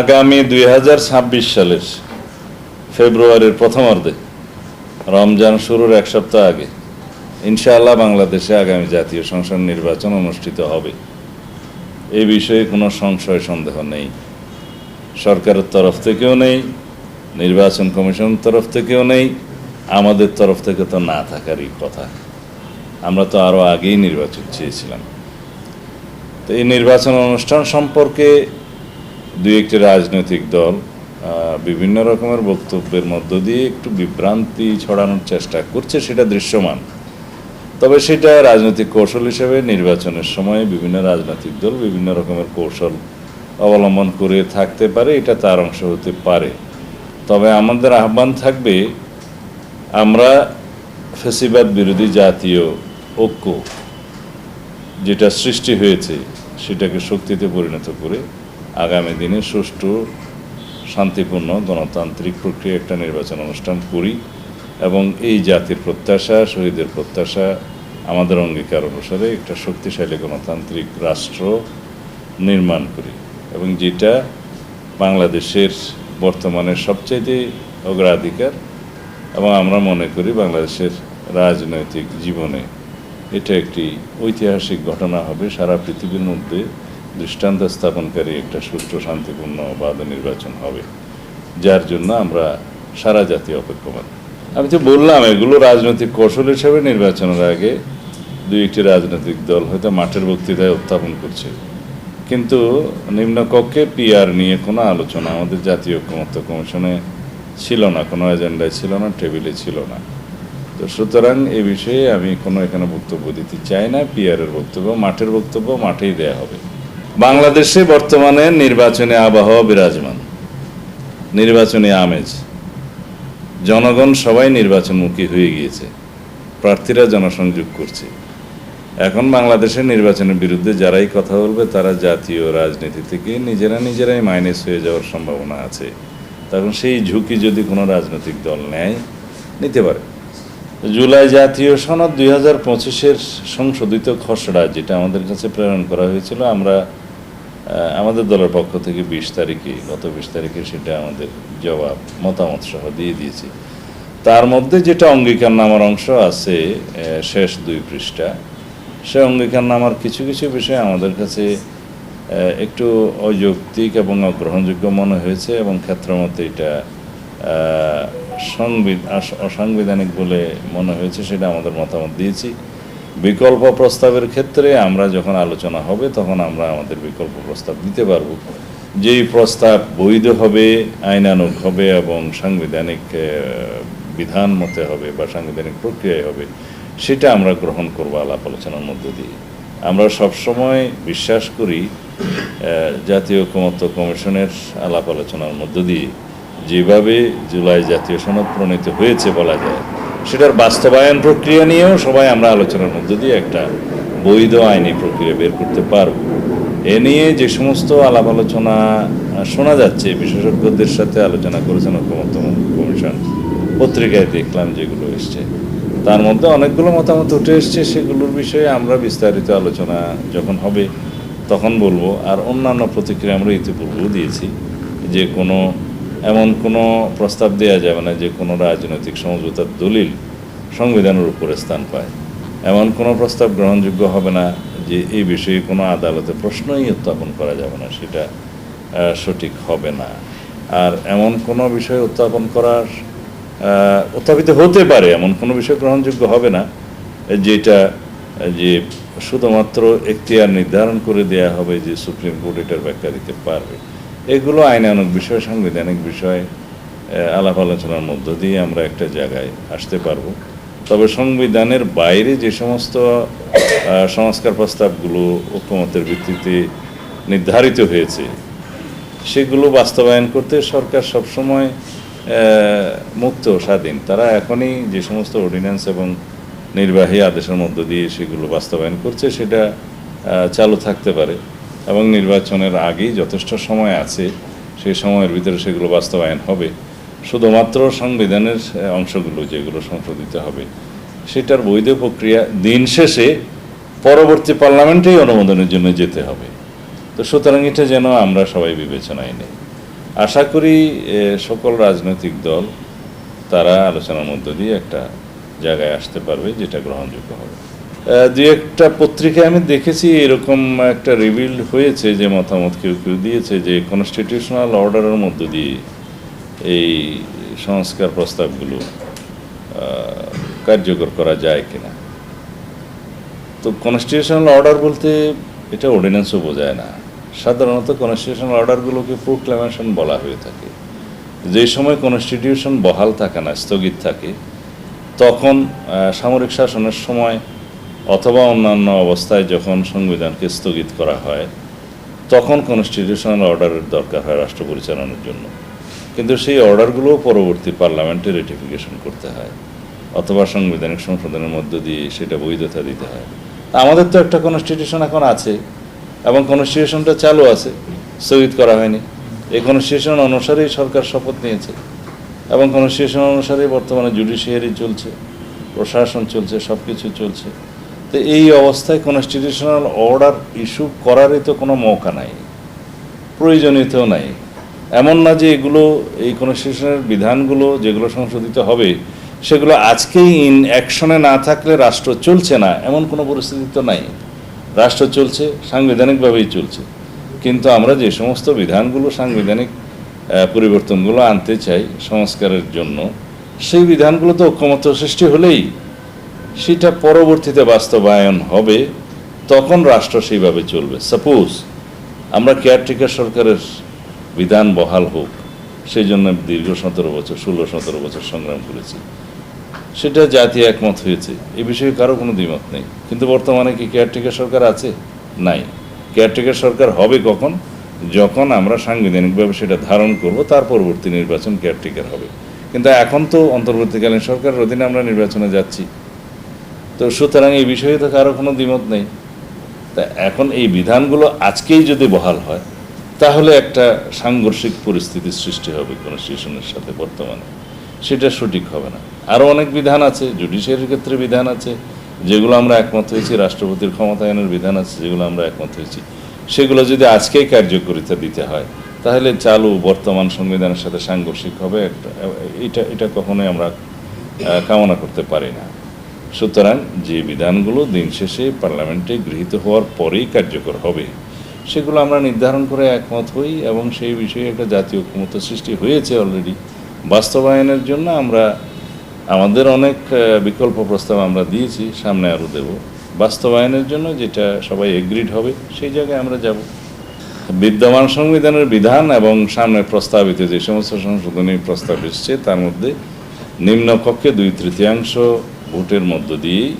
আগামী দুই হাজার ছাব্বিশ সালের ফেব্রুয়ারির প্রথমার্ধে রমজান শুরুর এক সপ্তাহ আগে ইনশাআল্লাহ বাংলাদেশে আগামী জাতীয় সংসদ নির্বাচন অনুষ্ঠিত হবে। এ বিষয়ে কোনো সংশয় সন্দেহ নেই। সরকারের তরফ থেকেও নেই, নির্বাচন কমিশনের তরফ থেকেও নেই, আমাদের তরফ থেকে তো না থাকারই কথা। আমরা তো আরও আগেই নির্বাচন চেয়েছিলাম। তো এই নির্বাচন অনুষ্ঠান সম্পর্কে দুই একটি রাজনৈতিক দল বিভিন্ন রকমের বক্তব্যের মধ্য দিয়ে একটু বিভ্রান্তি ছড়ানোর চেষ্টা করছে, সেটা দৃশ্যমান। তবে সেটা রাজনৈতিক কৌশল হিসেবে নির্বাচনের সময় বিভিন্ন রাজনৈতিক দল বিভিন্ন রকমের কৌশল অবলম্বন করে থাকতে পারে, এটা তার অংশ হতে পারে। তবে আমাদের আহ্বান থাকবে, আমরা ফেসিবাদ বিরোধী জাতীয় ঐক্য যেটা সৃষ্টি হয়েছে, সেটাকে শক্তিতে পরিণত করে আগামী দিনে সুষ্ঠু, শান্তিপূর্ণ গণতান্ত্রিক প্রক্রিয়া একটা নির্বাচন অনুষ্ঠান করি এবং এই জাতির প্রত্যাশা, শহীদের প্রত্যাশা, আমাদের অঙ্গীকার অনুসারে একটা শক্তিশালী গণতান্ত্রিক রাষ্ট্র নির্মাণ করি এবং যেটা বাংলাদেশের বর্তমানে সবচাইতে অগ্রাধিকার এবং আমরা মনে করি বাংলাদেশের রাজনৈতিক জীবনে এটা একটি ঐতিহাসিক ঘটনা হবে সারা পৃথিবীর মধ্যে। দৃষ্টান্ত স্থাপনকারী একটা সুষ্ঠু, শান্তিপূর্ণ বাদ নির্বাচন হবে, যার জন্য আমরা সারা জাতি অপেক্ষমান আমি তো বললাম, এগুলো রাজনৈতিক কৌশল হিসেবে নির্বাচনের আগে দুই একটি রাজনৈতিক দল হয়তো মাঠের বক্তৃতায় উত্থাপন করছে। কিন্তু নিম্নকক্ষে পিআর নিয়ে কোনো আলোচনা আমাদের জাতীয় ঐক্যমত্য কমিশনে ছিল না, কোনো এজেন্ডায় ছিল না, টেবিলে ছিল না। তো সুতরাং এ বিষয়ে আমি কোনো এখানে বক্তব্য দিতে চাই না। পিআরের বক্তব্য, মাঠের বক্তব্য মাঠেই দেয়া হবে। বাংলাদেশে বর্তমানে নির্বাচনে আবহাওয়া বিরাজমান। নির্বাচনী আমেজ। জনগণ সবাই নির্বাচনমুখী হয়ে গিয়েছে। প্রার্থীরা জনসংযোগ করছে। এখন বাংলাদেশের নির্বাচনের বিরুদ্ধে যারাই কথা বলবে, তারা জাতীয় রাজনীতি থেকে নিজেরা নিজেরাই মাইনাস হয়ে যাওয়ার সম্ভাবনা আছে। তখন সেই ঝুঁকি যদি কোনো রাজনৈতিক দল নেয়, নিতে পারে। জুলাই জাতীয় সনদ দুই হাজার পঁচিশের সংশোধিত খসড়া, যেটা আমাদের কাছে প্রেরণ করা হয়েছিল, আমরা আমাদের দলের পক্ষ থেকে বিশ তারিখে গত বিশ তারিখে সেটা আমাদের জবাব মতামত সহ দিয়ে দিয়েছি। তার মধ্যে যেটা অঙ্গীকার নামার অংশ আছে শেষ দুই পৃষ্ঠা সে অঙ্গীকার নামার কিছু কিছু বিষয় আমাদের কাছে একটু অযৌক্তিক এবং অগ্রহণযোগ্য মনে হয়েছে এবং ক্ষেত্রমতে এটা আহ, সংবিধ- অসাংবিধানিক বলে মনে হয়েছে সেটা আমাদের মতামত দিয়েছি। বিকল্প প্রস্তাবের ক্ষেত্রে আমরা যখন আলোচনা হবে, তখন আমরা আমাদের বিকল্প প্রস্তাব দিতে পারব। যেই প্রস্তাব বৈধ হবে, আইনানুগ হবে এবং সাংবিধানিক বিধান মতে হবে বা সাংবিধানিক প্রক্রিয়ায় হবে, সেটা আমরা গ্রহণ করব আলাপ আলোচনার মধ্য দিয়ে। আমরা সবসময় বিশ্বাস করি জাতীয় ঐকমত্য কমিশনের আলাপ আলোচনার মধ্য দিয়ে যেভাবে জুলাই জাতীয় সনদ প্রণীত হয়েছে বলা যায় সেটার বাস্তবায়ন প্রক্রিয়া নিয়েও সবাই আমরা আলোচনার মধ্য দিয়ে একটা বৈধ আইনি প্রক্রিয়া বের করতে পারব। এ নিয়ে যে সমস্ত আলাপ আলোচনা শোনা যাচ্ছে, বিশেষজ্ঞদের সাথে আলোচনা করেছেন ঐকমত্য কমিশন পত্রিকায় দেখলাম যেগুলো এসছে, তার মধ্যে অনেকগুলো মতামত উঠে এসছে। সেগুলোর বিষয়ে আমরা বিস্তারিত আলোচনা যখন হবে, তখন বলব। আর অন্যান্য প্রতিক্রিয়া আমরা ইতিপূর্বেও দিয়েছি যে কোনো এমন কোনো প্রস্তাব দেওয়া যাবে না যে কোনো রাজনৈতিক সমঝোতার দলিল সংবিধানের উপরে স্থান পায়। এমন কোনো প্রস্তাব গ্রহণযোগ্য হবে না যে এই বিষয়ে কোনো আদালতে প্রশ্নই উত্থাপন করা যাবে না, সেটা সঠিক হবে না। আর এমন কোনো বিষয় উত্থাপন করার উত্থাপিত হতে পারে, এমন কোনো বিষয় গ্রহণযোগ্য হবে না, যেটা, যে শুধুমাত্র এখতিয়ার নির্ধারণ করে দেয়া হবে যে সুপ্রিম কোর্ট এটার ব্যাখ্যা দিতে পারবে। এগুলো আইনানুগ বিষয়, সাংবিধানিক বিষয় আলাপ আলোচনার মধ্য দিয়ে আমরা একটা জায়গায় আসতে পারব। তবে সংবিধানের বাইরে যে সমস্ত সংস্কার প্রস্তাবগুলো ঐক্যমতের ভিত্তিতে নির্ধারিত হয়েছে, সেগুলো বাস্তবায়ন করতে সরকার সবসময় মুক্ত স্বাধীন। তারা এখনই যে সমস্ত অর্ডিন্যান্স এবং নির্বাহী আদেশের মধ্য দিয়ে সেগুলো বাস্তবায়ন করছে, সেটা চালু থাকতে পারে। এবং নির্বাচনের আগেই যথেষ্ট সময় আছে সেই সময়ের ভিতরে সেগুলো বাস্তবায়ন হবে। শুধুমাত্র সংবিধানের অংশগুলো যেগুলো সংশোধিত হবে, সেটার বৈধ প্রক্রিয়া দিন শেষে পরবর্তী পার্লামেন্টেই অনুমোদনের জন্য যেতে হবে। তো সুতরাং এটা যেন আমরা সবাই বিবেচনায় নেই। আশা করি সকল রাজনৈতিক দল তারা আলোচনার মধ্য দিয়ে একটা জায়গায় আসতে পারবে যেটা গ্রহণযোগ্য হবে। দু একটা পত্রিকায় আমি দেখেছি এরকম একটা রিভিল হয়েছে যে মতামত কেউ কেউ দিয়েছে যে কনস্টিটিউশনাল অর্ডারের মধ্য দিয়ে এই সংস্কার প্রস্তাবগুলো কার্যকর করা যায় কিনা। তো কনস্টিটিউশনাল অর্ডার বলতে এটা অর্ডিন্যান্সও বোঝায় না। সাধারণত কনস্টিটিউশনাল অর্ডারগুলোকে প্রোক্লামেশন বলা হয়ে থাকে। যে সময় কনস্টিটিউশন বহাল থাকে না, স্থগিত থাকে, তখন সামরিক শাসনের সময় অথবা অন্যান্য অবস্থায় যখন সংবিধানকে স্থগিত করা হয়, তখন কনস্টিটিউশনাল অর্ডারের দরকার হয় রাষ্ট্র পরিচালনার জন্য। কিন্তু সেই অর্ডারগুলোও পরবর্তী পার্লামেন্টে রেটিফিকেশন করতে হয়, অথবা সাংবিধানিক সংশোধনের মধ্য দিয়ে সেটা বৈধতা দিতে হয়। আমাদের তো একটা কনস্টিটিউশন এখন আছে, এবং কনস্টিটিউশনটা চালু আছে, স্থগিত করা হয়নি। এই কনস্টিটিউশন অনুসারেই সরকার শপথ নিয়েছে, এবং কনস্টিটিউশন অনুসারেই বর্তমানে জুডিশিয়ারি চলছে, প্রশাসন চলছে সব কিছু চলছে। তো এই অবস্থায় কনস্টিটিউশনাল অর্ডার ইস্যু করারই তো কোনো মৌকা নাই, প্রয়োজনীয়তাও নাই। এমন না যে এগুলো, এই কনস্টিটিউশনের বিধানগুলো যেগুলো সংশোধিত হবে, সেগুলো আজকেই ইন অ্যাকশনে না থাকলে রাষ্ট্র চলছে না, এমন কোনো পরিস্থিতি তো নাই। রাষ্ট্র চলছে, সাংবিধানিকভাবেই চলছে। কিন্তু আমরা যে সমস্ত বিধানগুলো, সাংবিধানিক পরিবর্তনগুলো আনতে চাই সংস্কারের জন্য, সেই বিধানগুলো তো ঐক্যমত্য সৃষ্টি হলেই সেটা পরবর্তীতে বাস্তবায়ন হবে, তখন রাষ্ট্র সেইভাবে চলবে। সাপোজ আমরা কেয়ারটেকার সরকারের বিধান বহাল হোক সেই জন্য দীর্ঘ সতেরো বছর, ষোলো সতেরো বছর সংগ্রাম করেছি। সেটা জাতি একমত হয়েছে, এ বিষয়ে কারও কোনো দ্বিমত নেই। কিন্তু বর্তমানে কি কেয়ারটেকার সরকার আছে? নাই। কেয়ারটেকার সরকার হবে কখন? যখন আমরা সাংবিধানিকভাবে সেটা ধারণ করব, তার পরবর্তী নির্বাচন কেয়ারটেকার হবে। কিন্তু এখন তো অন্তর্বর্তীকালীন সরকারের অধীনে আমরা নির্বাচনে যাচ্ছি। তো সুতরাং এই বিষয়ে তো কারও কোনো দ্বিমত নেই। তা এখন এই বিধানগুলো আজকেই যদি বহাল হয়, তাহলে একটা সাংঘর্ষিক পরিস্থিতির সৃষ্টি হবে কনস্টিটিউশনের সাথে বর্তমানে। সেটা সঠিক হবে না। আরও অনেক বিধান আছে জুডিশিয়ারির ক্ষেত্রে বিধান আছে, যেগুলো আমরা একমত হয়েছি, রাষ্ট্রপতির ক্ষমতায়নের বিধান আছে, যেগুলো আমরা একমত হয়েছি। সেগুলো যদি আজকেই কার্যকরিতা দিতে হয়, তাহলে চালু বর্তমান সংবিধানের সাথে সাংঘর্ষিক হবে। এটা এটা কখনোই আমরা কামনা করতে পারি না। সুতরাং যে বিধানগুলো দিন শেষে পার্লামেন্টে গৃহীত হওয়ার পরেই কার্যকর হবে, সেগুলো আমরা নির্ধারণ করে একমত হই এবং সেই বিষয়ে একটা জাতীয় ঐক্যমত্য সৃষ্টি হয়েছে অলরেডি বাস্তবায়নের জন্য আমরা, আমাদের অনেক বিকল্প প্রস্তাব আমরা দিয়েছি, সামনে আরও দেব। বাস্তবায়নের জন্য যেটা সবাই এগ্রিড হবে, সেই জায়গায় আমরা যাব। বিদ্যমান সংবিধানের বিধান এবং সামনে প্রস্তাবিত যে সমস্ত সংশোধনী প্রস্তাব এসছে, তার মধ্যে নিম্নকক্ষে দুই তৃতীয়াংশ ভোটের মধ্য দিয়েই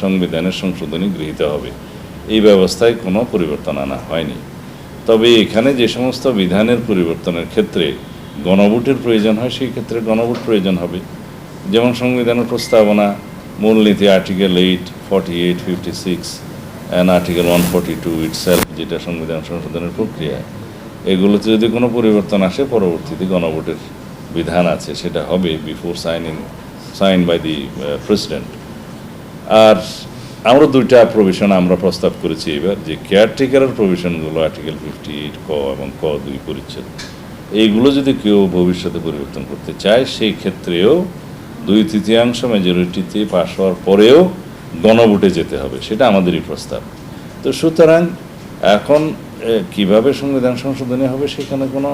সংবিধানের সংশোধনী গৃহীত হবে। এই ব্যবস্থায় কোনো পরিবর্তন আনা হয়নি। তবে এখানে যে সমস্ত বিধানের পরিবর্তনের ক্ষেত্রে গণভোটের প্রয়োজন হয়, সেই ক্ষেত্রে গণভোট প্রয়োজন হবে। যেমন সংবিধানের প্রস্তাবনা, মূলনীতি article eight forty eight fifty six and article one forty two itself যেটা সংবিধান সংশোধনের প্রক্রিয়া। এগুলোতে যদি কোনো পরিবর্তন আসে, পরবর্তীতে গণভোটের বিধান আছে, সেটা হবে before signing sign by the president আর আমরা দুইটা প্রভিশন আমরা প্রস্তাব করেছি এবার, যে কেয়ারটেকারের প্রভিশনগুলো আর্টিকেল ফিফটি এইট ক এবং ক দুই পরিচ্ছেদ। এইগুলো যদি কেউ ভবিষ্যতে পরিবর্তন করতে চায়, সেই ক্ষেত্রেও দুই তৃতীয়াংশ মেজরিটিতে পাশ হওয়ার পরেও গণভোটে যেতে হবে, সেটা আমাদেরই প্রস্তাব। তো সুতরাং এখন কীভাবে সংবিধান সংশোধনী হবে সেখানে কোনো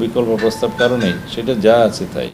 বিকল্প প্রস্তাব কারও নেই, সেটা যা আছে তাই।